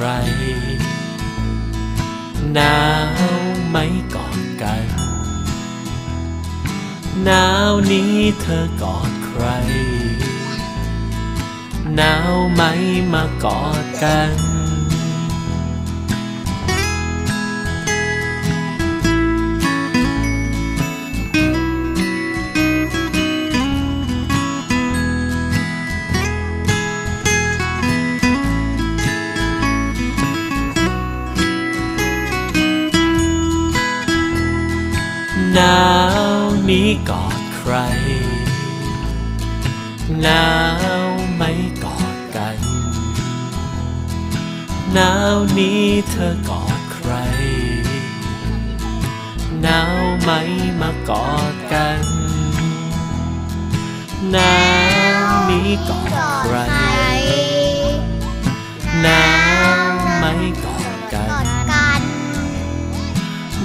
ไร หนาวไหมกอดกัน หนาวนี้เธอกอดใคร หนาวไหมมากอดกัน นาวนี้กอดใคร หนาวไม่กอดกัน หนาวนี้เธอกอดใคร หนาวไหมมากอดกัน หนาวนี้กอดใคร หนาวไม่กอดกันกัน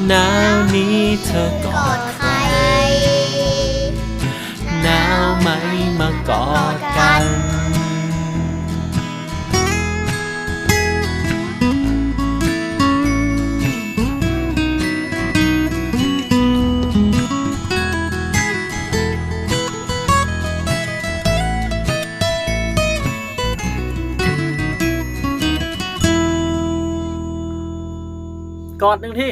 หนาวนี้เธอกอดใครหนาวไหมมากอดกันกอดหนึ่งที่